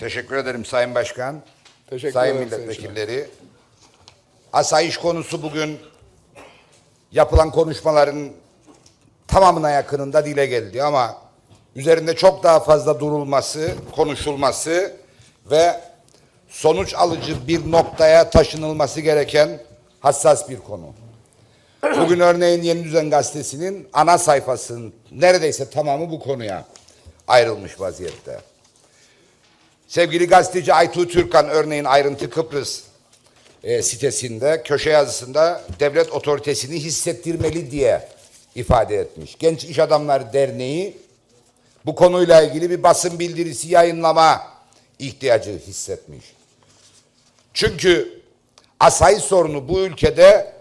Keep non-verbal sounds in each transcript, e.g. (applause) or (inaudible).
Teşekkür ederim Sayın Başkan. Teşekkür Sayın ederim Sayın milletvekilleri. Asayiş konusu bugün yapılan konuşmaların tamamına yakınında dile geldi ama üzerinde çok daha fazla durulması, konuşulması ve sonuç alıcı bir noktaya taşınılması gereken hassas bir konu. Bugün örneğin Yeni Düzen Gazetesi'nin ana sayfasının neredeyse tamamı bu konuya ayrılmış vaziyette. Sevgili gazeteci Aytuğ Türkan örneğin Ayrıntı Kıbrıs e, sitesinde köşe yazısında devlet otoritesini hissettirmeli diye ifade etmiş. Genç İş Adamları Derneği bu konuyla ilgili bir basın bildirisi yayınlama ihtiyacı hissetmiş. Çünkü asayiş sorunu bu ülkede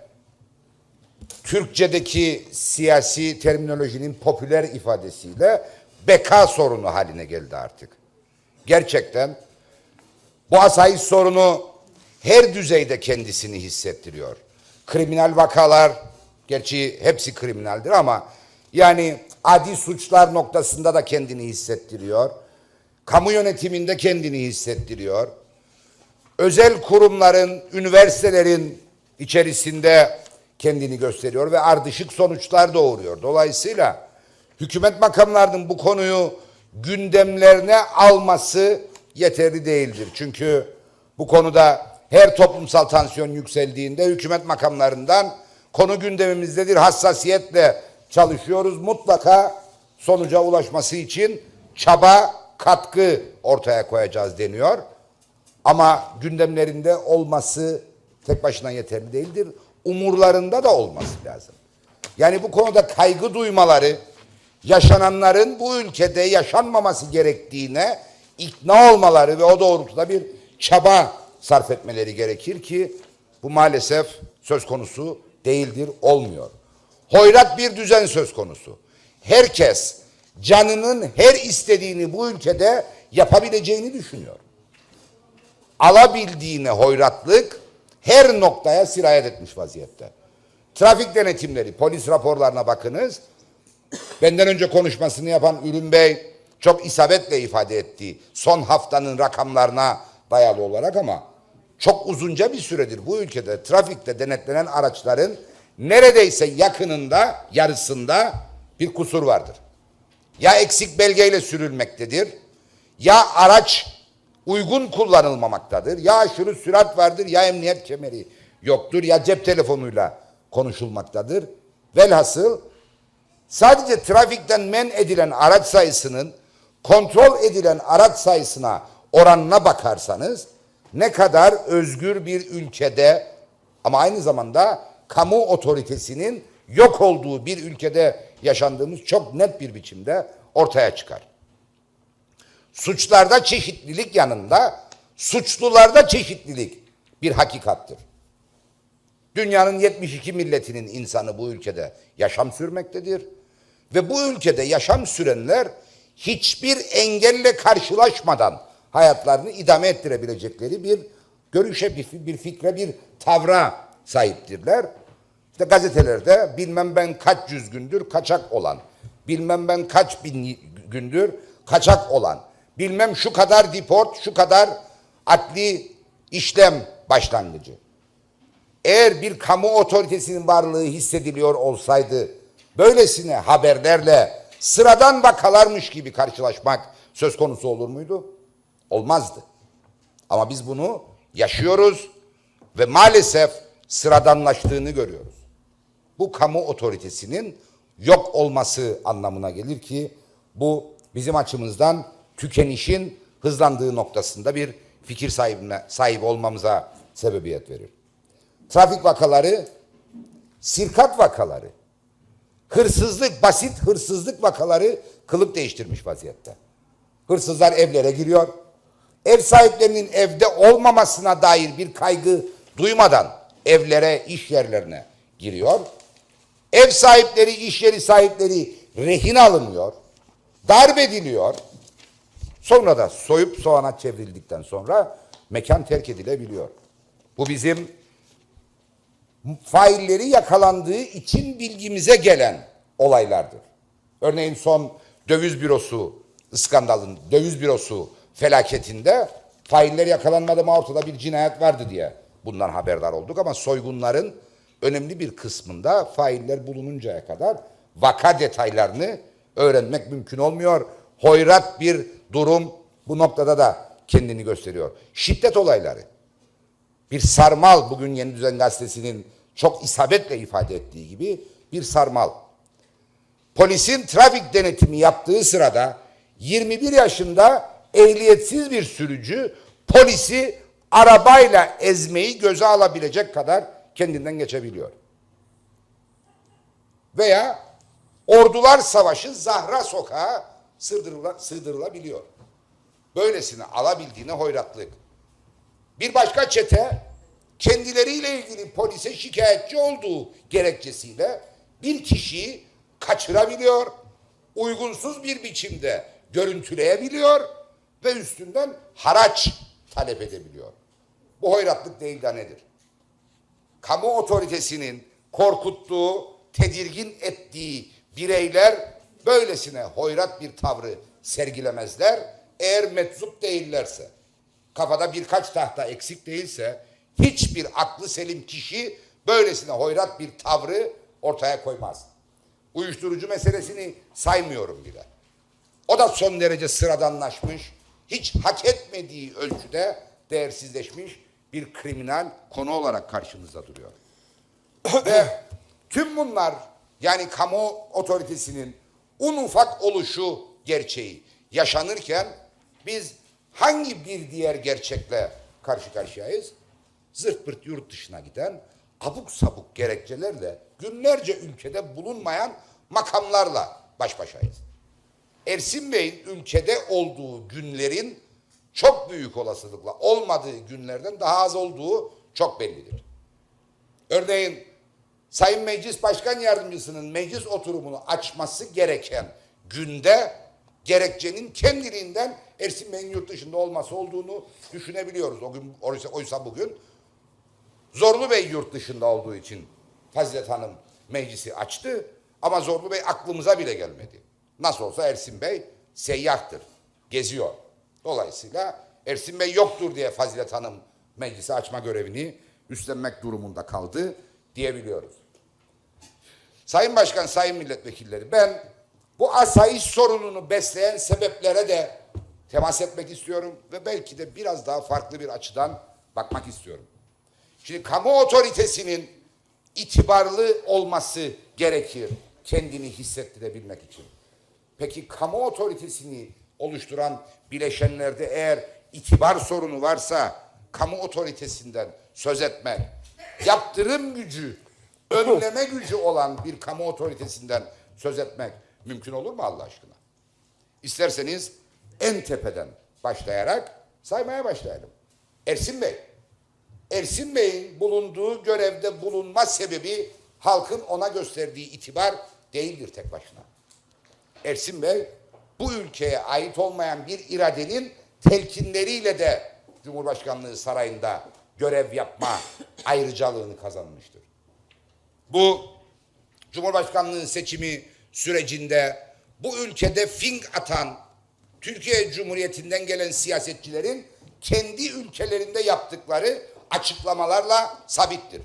Türkçedeki siyasi terminolojinin popüler ifadesiyle beka sorunu haline geldi artık. Gerçekten bu asayiş sorunu her düzeyde kendisini hissettiriyor. Kriminal vakalar, gerçi hepsi kriminaldir ama yani adi suçlar noktasında da kendini hissettiriyor. Kamu yönetiminde kendini hissettiriyor. Özel kurumların, üniversitelerin içerisinde kendini gösteriyor ve ardışık sonuçlar doğuruyor. Dolayısıyla hükümet makamlarının bu konuyu gündemlerine alması yeterli değildir. Çünkü bu konuda her toplumsal tansiyon yükseldiğinde hükümet makamlarından konu gündemimizdedir. Hassasiyetle çalışıyoruz. Mutlaka sonuca ulaşması için çaba, katkı ortaya koyacağız deniyor. Ama gündemlerinde olması tek başına yeterli değildir. Umurlarında da olması lazım. Yani bu konuda kaygı duymaları, yaşananların bu ülkede yaşanmaması gerektiğine ikna olmaları ve o doğrultuda bir çaba sarf etmeleri gerekir ki bu maalesef söz konusu değildir, olmuyor. Hoyrat bir düzen söz konusu. Herkes canının her istediğini bu ülkede yapabileceğini düşünüyor. Alabildiğine hoyratlık her noktaya sirayet etmiş vaziyette. Trafik denetimleri, polis raporlarına bakınız. Benden önce konuşmasını yapan Ürün Bey çok isabetle ifade etti. Son haftanın rakamlarına dayalı olarak ama çok uzunca bir süredir bu ülkede trafikte denetlenen araçların neredeyse yakınında, yarısında bir kusur vardır. Ya eksik belgeyle sürülmektedir, ya araç uygun kullanılmamaktadır, ya aşırı sürat vardır, ya emniyet kemeri yoktur, ya cep telefonuyla konuşulmaktadır. Velhasıl Sadece trafikten men edilen araç sayısının kontrol edilen araç sayısına oranına bakarsanız ne kadar özgür bir ülkede ama aynı zamanda kamu otoritesinin yok olduğu bir ülkede yaşandığımız çok net bir biçimde ortaya çıkar. Suçlarda çeşitlilik yanında suçlularda çeşitlilik bir hakikattır. Dünyanın 72 milletinin insanı bu ülkede yaşam sürmektedir. Ve bu ülkede yaşam sürenler hiçbir engelle karşılaşmadan hayatlarını idame ettirebilecekleri bir görüşe, bir, fikre, bir tavra sahiptirler. İşte gazetelerde bilmem ben kaç yüz gündür kaçak olan, bilmem ben kaç bin gündür kaçak olan, bilmem şu kadar deport, şu kadar adli işlem başlangıcı eğer bir kamu otoritesinin varlığı hissediliyor olsaydı böylesine haberlerle sıradan vakalarmış gibi karşılaşmak söz konusu olur muydu? Olmazdı. Ama biz bunu yaşıyoruz ve maalesef sıradanlaştığını görüyoruz. Bu kamu otoritesinin yok olması anlamına gelir ki bu bizim açımızdan tükenişin hızlandığı noktasında bir fikir sahibine, sahip olmamıza sebebiyet verir trafik vakaları, sirkat vakaları, hırsızlık, basit hırsızlık vakaları kılık değiştirmiş vaziyette. Hırsızlar evlere giriyor. Ev sahiplerinin evde olmamasına dair bir kaygı duymadan evlere, iş yerlerine giriyor. Ev sahipleri, iş yeri sahipleri rehin alınıyor. Darp ediliyor. Sonra da soyup soğana çevrildikten sonra mekan terk edilebiliyor. Bu bizim failleri yakalandığı için bilgimize gelen olaylardır. Örneğin son döviz bürosu skandalın, döviz bürosu felaketinde failler yakalanmadı mı ortada bir cinayet vardı diye bundan haberdar olduk ama soygunların önemli bir kısmında failler bulununcaya kadar vaka detaylarını öğrenmek mümkün olmuyor. Hoyrat bir durum bu noktada da kendini gösteriyor. Şiddet olayları bir sarmal bugün Yeni Düzen Gazetesi'nin çok isabetle ifade ettiği gibi bir sarmal. Polisin trafik denetimi yaptığı sırada 21 yaşında ehliyetsiz bir sürücü polisi arabayla ezmeyi göze alabilecek kadar kendinden geçebiliyor. Veya Ordular Savaşı Zahra Sokağı sığdırıla, sığdırılabiliyor. Böylesine alabildiğine hoyratlık. Bir başka çete kendileriyle ilgili polise şikayetçi olduğu gerekçesiyle bir kişiyi kaçırabiliyor, uygunsuz bir biçimde görüntüleyebiliyor ve üstünden haraç talep edebiliyor. Bu hoyratlık değil de nedir? Kamu otoritesinin korkuttuğu, tedirgin ettiği bireyler böylesine hoyrat bir tavrı sergilemezler. Eğer meczup değillerse kafada birkaç tahta eksik değilse hiçbir aklı selim kişi böylesine hoyrat bir tavrı ortaya koymaz. Uyuşturucu meselesini saymıyorum bile. O da son derece sıradanlaşmış, hiç hak etmediği ölçüde değersizleşmiş bir kriminal konu olarak karşımızda duruyor. (coughs) Ve tüm bunlar yani kamu otoritesinin un ufak oluşu gerçeği yaşanırken biz hangi bir diğer gerçekle karşı karşıyayız? Zırt pırt yurt dışına giden abuk sabuk gerekçelerle günlerce ülkede bulunmayan makamlarla baş başayız. Ersin Bey'in ülkede olduğu günlerin çok büyük olasılıkla olmadığı günlerden daha az olduğu çok bellidir. Örneğin Sayın Meclis Başkan Yardımcısının meclis oturumunu açması gereken günde gerekçenin kendiliğinden Ersin Bey'in yurt dışında olması olduğunu düşünebiliyoruz. O gün oysa, oysa bugün Zorlu Bey yurt dışında olduğu için Fazilet Hanım meclisi açtı ama Zorlu Bey aklımıza bile gelmedi. Nasıl olsa Ersin Bey seyyahtır, geziyor. Dolayısıyla Ersin Bey yoktur diye Fazilet Hanım meclisi açma görevini üstlenmek durumunda kaldı diyebiliyoruz. Sayın Başkan, Sayın Milletvekilleri ben bu asayiş sorununu besleyen sebeplere de temas etmek istiyorum ve belki de biraz daha farklı bir açıdan bakmak istiyorum. Şimdi kamu otoritesinin itibarlı olması gerekir kendini hissettirebilmek için. Peki kamu otoritesini oluşturan bileşenlerde eğer itibar sorunu varsa kamu otoritesinden söz etmek, yaptırım gücü, önleme gücü olan bir kamu otoritesinden söz etmek mümkün olur mu Allah aşkına? İsterseniz en tepeden başlayarak saymaya başlayalım. Ersin Bey, Ersin Bey'in bulunduğu görevde bulunma sebebi halkın ona gösterdiği itibar değildir tek başına. Ersin Bey bu ülkeye ait olmayan bir iradenin telkinleriyle de Cumhurbaşkanlığı sarayında görev yapma (coughs) ayrıcalığını kazanmıştır. Bu Cumhurbaşkanlığı seçimi sürecinde bu ülkede fink atan Türkiye Cumhuriyeti'nden gelen siyasetçilerin kendi ülkelerinde yaptıkları açıklamalarla sabittir.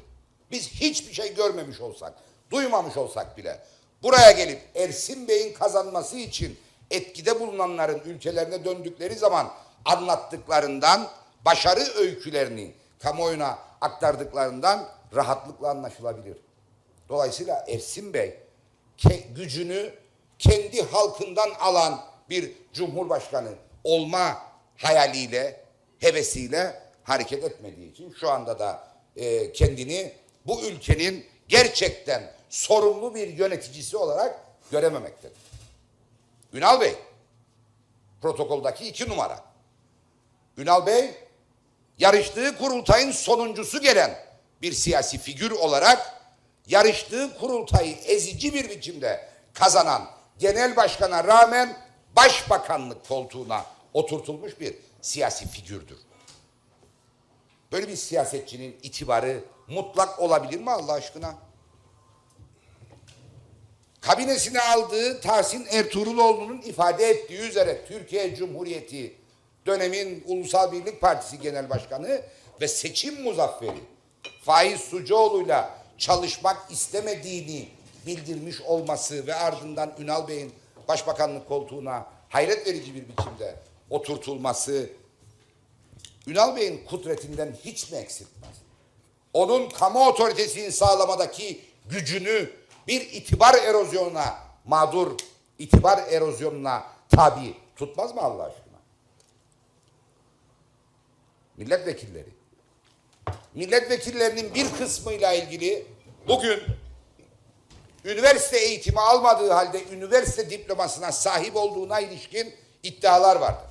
Biz hiçbir şey görmemiş olsak, duymamış olsak bile buraya gelip Ersin Bey'in kazanması için etkide bulunanların ülkelerine döndükleri zaman anlattıklarından, başarı öykülerini kamuoyuna aktardıklarından rahatlıkla anlaşılabilir. Dolayısıyla Ersin Bey ke- gücünü kendi halkından alan bir cumhurbaşkanı olma hayaliyle, hevesiyle hareket etmediği için şu anda da e, kendini bu ülkenin gerçekten sorumlu bir yöneticisi olarak görememektedir. Ünal Bey, protokoldaki iki numara. Ünal Bey, yarıştığı kurultayın sonuncusu gelen bir siyasi figür olarak yarıştığı kurultayı ezici bir biçimde kazanan genel başkana rağmen başbakanlık koltuğuna oturtulmuş bir siyasi figürdür. Böyle bir siyasetçinin itibarı mutlak olabilir mi Allah aşkına? Kabinesine aldığı Tahsin Ertuğruloğlu'nun ifade ettiği üzere Türkiye Cumhuriyeti dönemin Ulusal Birlik Partisi Genel Başkanı ve seçim muzafferi Faiz Sucuoğlu'yla çalışmak istemediğini bildirmiş olması ve ardından Ünal Bey'in başbakanlık koltuğuna hayret verici bir biçimde oturtulması Ünal Bey'in kudretinden hiç mi eksiltmez? Onun kamu otoritesini sağlamadaki gücünü bir itibar erozyonuna mağdur, itibar erozyonuna tabi tutmaz mı Allah aşkına? Milletvekilleri. Milletvekillerinin bir kısmıyla ilgili bugün üniversite eğitimi almadığı halde üniversite diplomasına sahip olduğuna ilişkin iddialar vardır.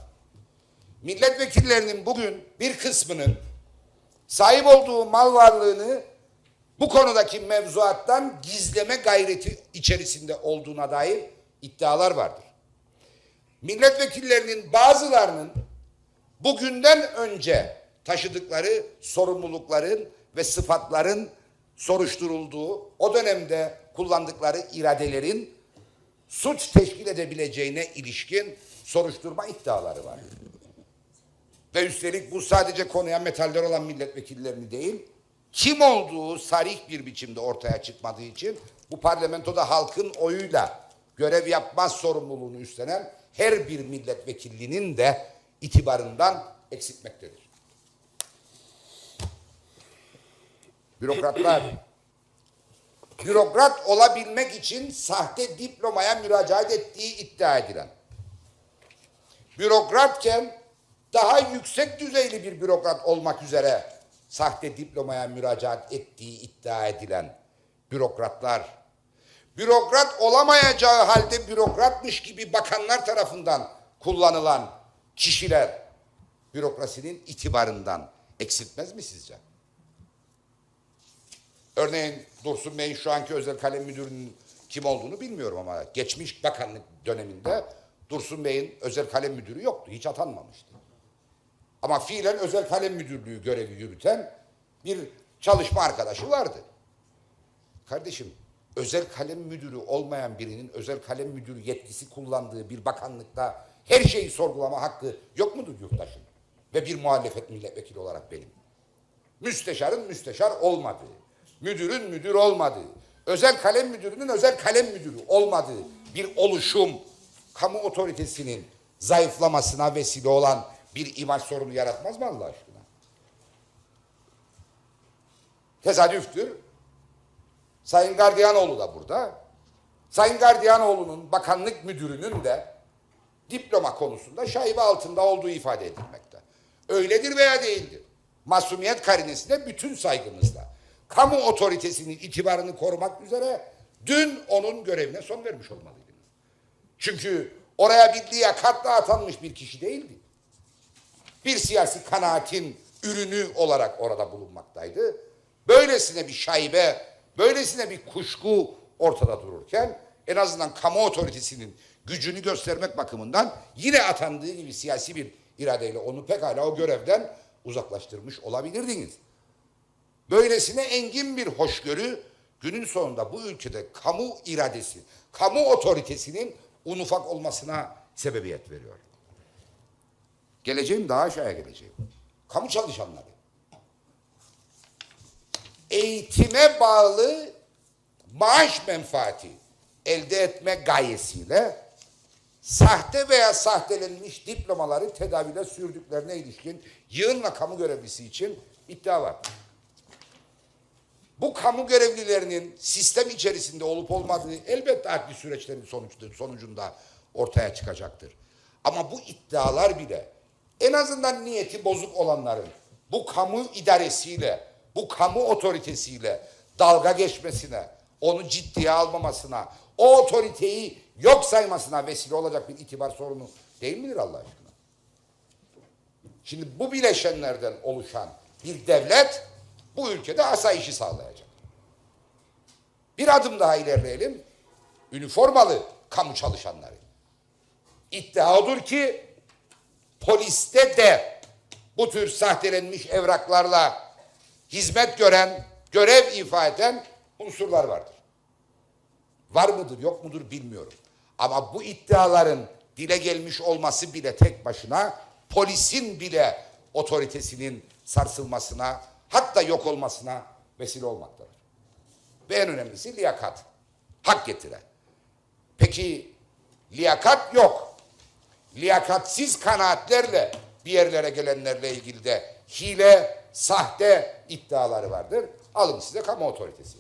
Milletvekillerinin bugün bir kısmının sahip olduğu mal varlığını bu konudaki mevzuattan gizleme gayreti içerisinde olduğuna dair iddialar vardır. Milletvekillerinin bazılarının bugünden önce taşıdıkları sorumlulukların ve sıfatların soruşturulduğu, o dönemde kullandıkları iradelerin suç teşkil edebileceğine ilişkin soruşturma iddiaları var. Ve üstelik bu sadece konuya metaller olan milletvekillerini değil, kim olduğu sarih bir biçimde ortaya çıkmadığı için bu parlamentoda halkın oyuyla görev yapmaz sorumluluğunu üstlenen her bir milletvekilinin de itibarından eksiltmektedir. Bürokratlar, (clears throat) bürokrat olabilmek için sahte diplomaya müracaat ettiği iddia edilen, bürokratken daha yüksek düzeyli bir bürokrat olmak üzere sahte diplomaya müracaat ettiği iddia edilen bürokratlar, bürokrat olamayacağı halde bürokratmış gibi bakanlar tarafından kullanılan kişiler bürokrasinin itibarından eksiltmez mi sizce? Örneğin Dursun Bey'in şu anki özel kalem müdürünün kim olduğunu bilmiyorum ama geçmiş bakanlık döneminde Dursun Bey'in özel kalem müdürü yoktu. Hiç atanmamıştı. Ama fiilen özel kalem müdürlüğü görevi yürüten bir çalışma arkadaşı vardı. Kardeşim özel kalem müdürü olmayan birinin özel kalem müdürü yetkisi kullandığı bir bakanlıkta her şeyi sorgulama hakkı yok mudur yurttaşın? Ve bir muhalefet milletvekili olarak benim. Müsteşarın müsteşar olmadığı, müdürün müdür olmadığı, özel kalem müdürünün özel kalem müdürü olmadığı bir oluşum kamu otoritesinin zayıflamasına vesile olan bir imaj sorunu yaratmaz mı Allah aşkına? Tesadüftür. Sayın Gardiyanoğlu da burada. Sayın Gardiyanoğlu'nun bakanlık müdürünün de diploma konusunda şaibe altında olduğu ifade edilmekte. Öyledir veya değildir. Masumiyet karinesine bütün saygımızla kamu otoritesinin itibarını korumak üzere dün onun görevine son vermiş olmalıydınız. Çünkü oraya bir liyakatla atanmış bir kişi değildi. Bir siyasi kanaatin ürünü olarak orada bulunmaktaydı. Böylesine bir şaibe, böylesine bir kuşku ortada dururken en azından kamu otoritesinin gücünü göstermek bakımından yine atandığı gibi siyasi bir iradeyle onu pekala o görevden uzaklaştırmış olabilirdiniz. Böylesine engin bir hoşgörü günün sonunda bu ülkede kamu iradesi, kamu otoritesinin un ufak olmasına sebebiyet veriyor. Geleceğim daha aşağıya geleceğim. Kamu çalışanları. Eğitime bağlı maaş menfaati elde etme gayesiyle sahte veya sahtelenmiş diplomaları tedavide sürdüklerine ilişkin yığınla kamu görevlisi için iddia var. Bu kamu görevlilerinin sistem içerisinde olup olmadığı elbette adli süreçlerin sonuçta, sonucunda ortaya çıkacaktır. Ama bu iddialar bile en azından niyeti bozuk olanların bu kamu idaresiyle, bu kamu otoritesiyle dalga geçmesine, onu ciddiye almamasına, o otoriteyi yok saymasına vesile olacak bir itibar sorunu değil midir Allah aşkına? Şimdi bu bileşenlerden oluşan bir devlet bu ülkede asayişi sağlayacak. Bir adım daha ilerleyelim. Üniformalı kamu çalışanları. İddia odur ki poliste de bu tür sahtelenmiş evraklarla hizmet gören, görev ifa eden unsurlar vardır. Var mıdır, yok mudur bilmiyorum. Ama bu iddiaların dile gelmiş olması bile tek başına polisin bile otoritesinin sarsılmasına hatta yok olmasına vesile olmaktadır. Ve en önemlisi liyakat. Hak getiren. Peki liyakat yok. Liyakatsiz kanaatlerle bir yerlere gelenlerle ilgili de hile, sahte iddiaları vardır. Alın size kamu otoritesi.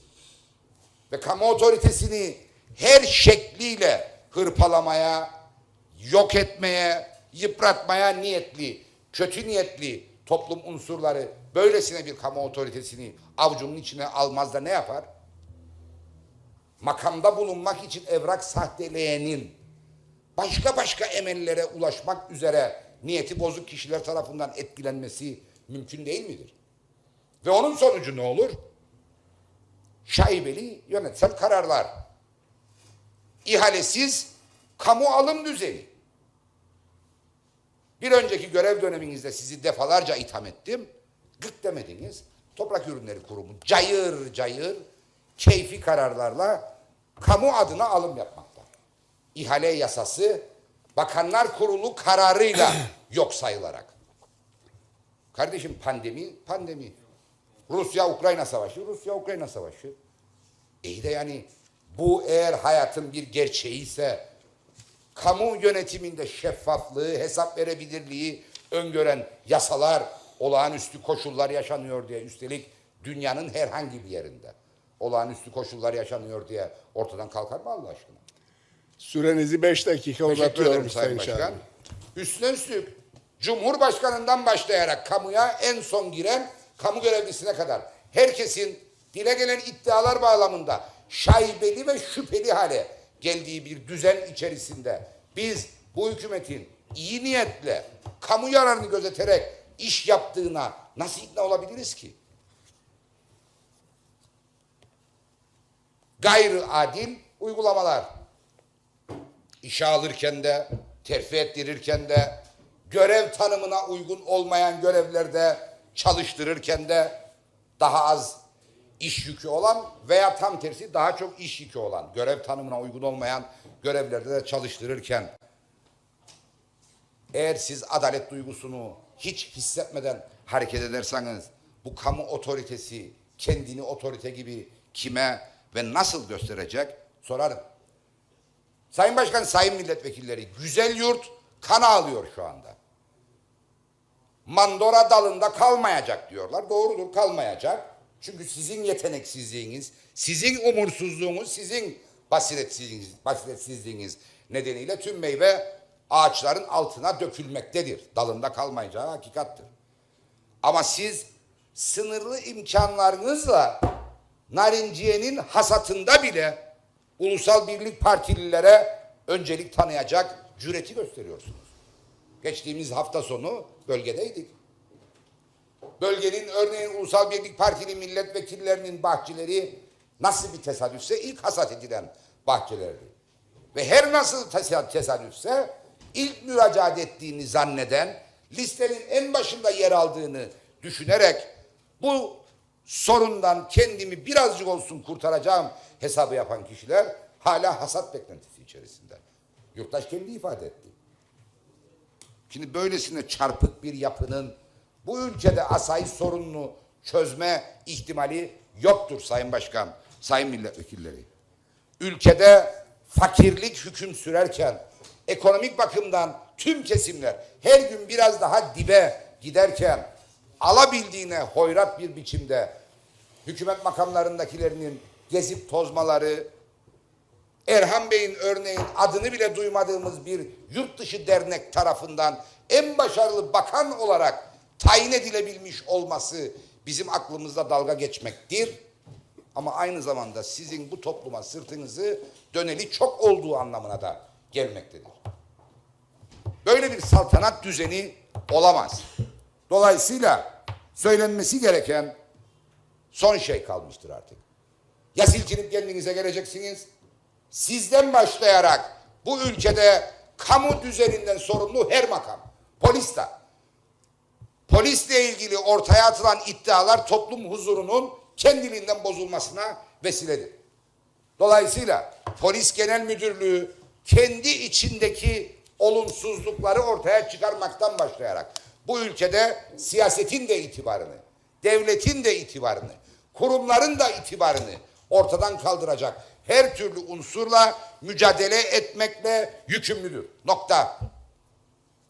Ve kamu otoritesini her şekliyle hırpalamaya, yok etmeye, yıpratmaya niyetli, kötü niyetli toplum unsurları böylesine bir kamu otoritesini avucunun içine almaz da ne yapar? Makamda bulunmak için evrak sahteleyenin başka başka emellere ulaşmak üzere niyeti bozuk kişiler tarafından etkilenmesi mümkün değil midir? Ve onun sonucu ne olur? Şaibeli yönetsel kararlar. İhalesiz kamu alım düzeni. Bir önceki görev döneminizde sizi defalarca itham ettim. Gık demediniz. Toprak Ürünleri Kurumu cayır cayır keyfi kararlarla kamu adına alım yapmakta. İhale yasası Bakanlar Kurulu kararıyla (clears throat) yok sayılarak. Kardeşim pandemi, pandemi. Rusya-Ukrayna savaşı, Rusya-Ukrayna savaşı. İyi de yani bu eğer hayatın bir gerçeği ise kamu yönetiminde şeffaflığı, hesap verebilirliği öngören yasalar, olağanüstü koşullar yaşanıyor diye üstelik dünyanın herhangi bir yerinde olağanüstü koşullar yaşanıyor diye ortadan kalkar mı Allah aşkına? Sürenizi 5 dakika Teşekkür uzatıyorum ederim Sayın Başkan. Şahin. Üstüne üstlük Cumhurbaşkanından başlayarak kamuya en son giren kamu görevlisine kadar herkesin dile gelen iddialar bağlamında şaibeli ve şüpheli hale geldiği bir düzen içerisinde biz bu hükümetin iyi niyetle kamu yararını gözeterek iş yaptığına nasıl ikna olabiliriz ki? Gayrı adil uygulamalar işe alırken de, terfi ettirirken de, görev tanımına uygun olmayan görevlerde çalıştırırken de daha az iş yükü olan veya tam tersi daha çok iş yükü olan, görev tanımına uygun olmayan görevlerde de çalıştırırken eğer siz adalet duygusunu hiç hissetmeden hareket ederseniz bu kamu otoritesi kendini otorite gibi kime ve nasıl gösterecek sorarım. Sayın Başkan, Sayın Milletvekilleri, güzel yurt kan ağlıyor şu anda. Mandora dalında kalmayacak diyorlar. Doğrudur kalmayacak. Çünkü sizin yeteneksizliğiniz, sizin umursuzluğunuz, sizin basiretsizliğiniz, basiretsizliğiniz nedeniyle tüm meyve ağaçların altına dökülmektedir. Dalında kalmayacağı hakikattır. Ama siz sınırlı imkanlarınızla narinciyenin hasatında bile ulusal birlik partililere öncelik tanıyacak cüreti gösteriyorsunuz. Geçtiğimiz hafta sonu bölgedeydik. Bölgenin örneğin Ulusal Birlik Partili milletvekillerinin bahçeleri nasıl bir tesadüfse ilk hasat edilen bahçelerdi. Ve her nasıl tesa- tesadüfse ilk müracaat ettiğini zanneden, listenin en başında yer aldığını düşünerek bu sorundan kendimi birazcık olsun kurtaracağım hesabı yapan kişiler hala hasat beklentisi içerisinde. Yurttaş kendi ifade etti. Şimdi böylesine çarpık bir yapının bu ülkede asayiş sorununu çözme ihtimali yoktur Sayın Başkan, Sayın Milletvekilleri. Ülkede fakirlik hüküm sürerken, ekonomik bakımdan tüm kesimler her gün biraz daha dibe giderken, alabildiğine hoyrat bir biçimde hükümet makamlarındakilerinin gezip tozmaları, Erhan Bey'in örneğin adını bile duymadığımız bir yurt dışı dernek tarafından en başarılı bakan olarak tayin edilebilmiş olması bizim aklımızda dalga geçmektir. Ama aynı zamanda sizin bu topluma sırtınızı döneli çok olduğu anlamına da gelmektedir. Böyle bir saltanat düzeni olamaz. Dolayısıyla söylenmesi gereken son şey kalmıştır artık. Ya silkinip kendinize geleceksiniz, sizden başlayarak bu ülkede kamu düzeninden sorumlu her makam, polis de, polisle ilgili ortaya atılan iddialar toplum huzurunun kendiliğinden bozulmasına vesiledir. Dolayısıyla polis genel müdürlüğü kendi içindeki olumsuzlukları ortaya çıkarmaktan başlayarak bu ülkede siyasetin de itibarını, devletin de itibarını, kurumların da itibarını ortadan kaldıracak her türlü unsurla mücadele etmekle yükümlüdür. Nokta.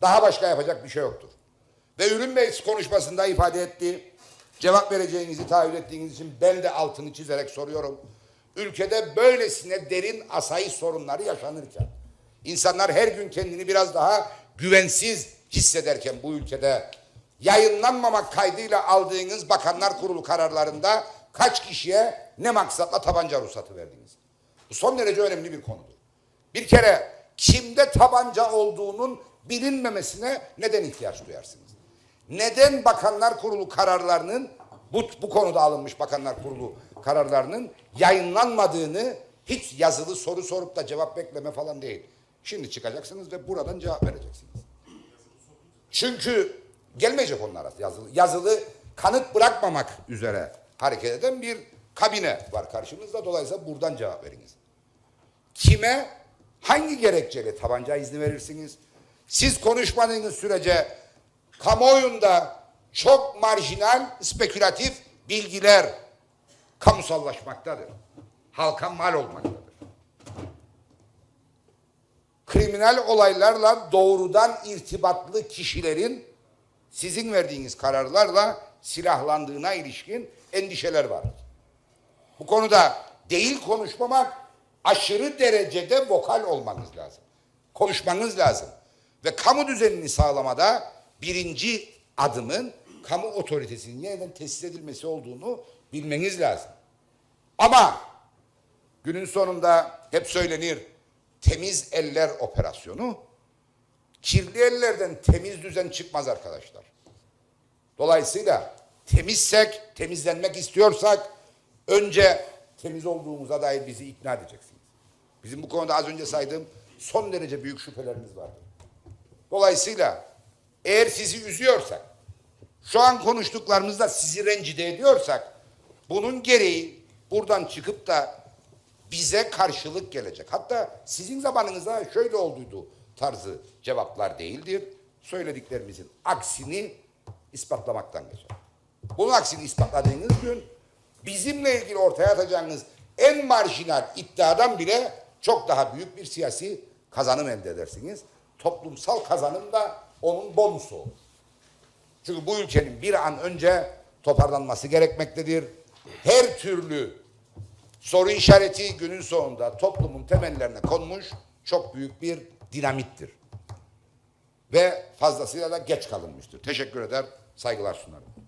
Daha başka yapacak bir şey yoktur. Ve Ürün Bey konuşmasında ifade etti. Cevap vereceğinizi taahhüt ettiğiniz için ben de altını çizerek soruyorum. Ülkede böylesine derin asayiş sorunları yaşanırken, insanlar her gün kendini biraz daha güvensiz hissederken bu ülkede yayınlanmamak kaydıyla aldığınız Bakanlar Kurulu kararlarında kaç kişiye ne maksatla tabanca ruhsatı verdiniz? Bu son derece önemli bir konudur. Bir kere kimde tabanca olduğunun bilinmemesine neden ihtiyaç duyarsınız? Neden Bakanlar Kurulu kararlarının bu, bu konuda alınmış Bakanlar Kurulu kararlarının yayınlanmadığını hiç yazılı soru sorup da cevap bekleme falan değil. Şimdi çıkacaksınız ve buradan cevap vereceksiniz. Çünkü gelmeyecek onlara yazılı. Yazılı kanıt bırakmamak üzere hareket eden bir kabine var karşımızda. Dolayısıyla buradan cevap veriniz. Kime hangi gerekçeyle tabanca izni verirsiniz? Siz konuşmadığınız sürece kamuoyunda çok marjinal, spekülatif bilgiler kamusallaşmaktadır. Halka mal olmaktadır. Kriminal olaylarla doğrudan irtibatlı kişilerin sizin verdiğiniz kararlarla silahlandığına ilişkin endişeler var. Bu konuda değil konuşmamak, aşırı derecede vokal olmanız lazım. Konuşmanız lazım. Ve kamu düzenini sağlamada birinci adımın kamu otoritesinin yeniden tesis edilmesi olduğunu bilmeniz lazım. Ama günün sonunda hep söylenir temiz eller operasyonu kirli ellerden temiz düzen çıkmaz arkadaşlar. Dolayısıyla temizsek, temizlenmek istiyorsak önce temiz olduğumuza dair bizi ikna edeceksiniz. Bizim bu konuda az önce saydığım son derece büyük şüphelerimiz vardır. Dolayısıyla eğer sizi üzüyorsak, şu an konuştuklarımızda sizi rencide ediyorsak, bunun gereği buradan çıkıp da bize karşılık gelecek. Hatta sizin zamanınızda şöyle olduydu tarzı cevaplar değildir. Söylediklerimizin aksini ispatlamaktan geçer. Bunun aksini ispatladığınız gün bizimle ilgili ortaya atacağınız en marjinal iddiadan bile çok daha büyük bir siyasi kazanım elde edersiniz. Toplumsal kazanım da onun bonusu olur. Çünkü bu ülkenin bir an önce toparlanması gerekmektedir. Her türlü soru işareti günün sonunda toplumun temellerine konmuş çok büyük bir dinamittir. Ve fazlasıyla da geç kalınmıştır. Teşekkür eder, saygılar sunarım.